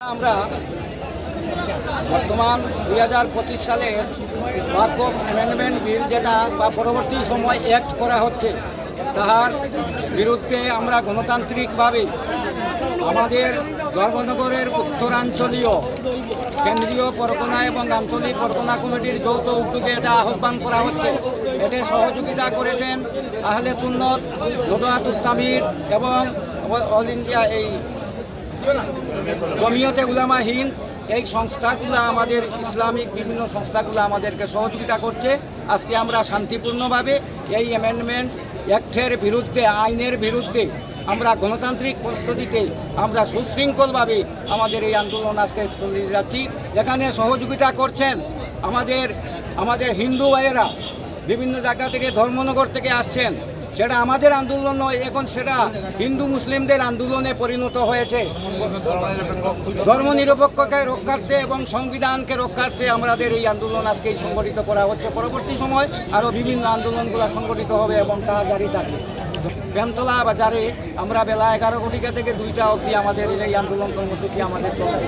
আমরা বর্তমান দুই হাজার পঁচিশ সালের বাক্য অ্যামেন্ডমেন্ট বিল যেটা বা পরবর্তী সময় অ্যাক্ট করা হচ্ছে, তাহার বিরুদ্ধে আমরা গণতান্ত্রিকভাবে আমাদের ধর্মনগরের উত্তরাঞ্চলীয় কেন্দ্রীয় পরগনা এবং আঞ্চলিক পরগনা কমিটির যৌথ উদ্যোগে এটা আহ্বান করা হচ্ছে। এতে সহযোগিতা করেছেন আহলে তুন্নত নদুয়াতুল তামির এবং অল ইন্ডিয়া এই জমিয়তে উলামা হিন্দ এই সংস্থাগুলো আমাদের ইসলামিক বিভিন্ন সংস্থাগুলো আমাদেরকে সহযোগিতা করছে। আজকে আমরা শান্তিপূর্ণভাবে এই অ্যামেন্ডমেন্ট অ্যাক্টের বিরুদ্ধে, আইনের বিরুদ্ধে আমরা গণতান্ত্রিক পদ্ধতিতে আমরা সুশৃঙ্খলভাবে আমাদের এই আন্দোলন আজকে চলে যাচ্ছি। এখানে সহযোগিতা করছেন আমাদের আমাদের হিন্দু ভাইয়েরা বিভিন্ন জায়গা থেকে, ধর্মনগর থেকে আসছেন। সেটা আমাদের আন্দোলন নয়, এখন সেটা হিন্দু মুসলিমদের আন্দোলনে পরিণত হয়েছে। ধর্মনিরপেক্ষকে রক্ষার্থে এবং সংবিধানকে রক্ষার্থে আমাদের এই আন্দোলন আজকে সংগঠিত করা হচ্ছে। পরবর্তী সময় আরও বিভিন্ন আন্দোলনগুলো সংগঠিত হবে এবং তা জারি থাকবে। বেমতলা বাজারে আমরা বেলা এগারো ঘটিকা থেকে দুইটা অবধি আমাদের এই আন্দোলন কর্মসূচি আমাদের চলবে।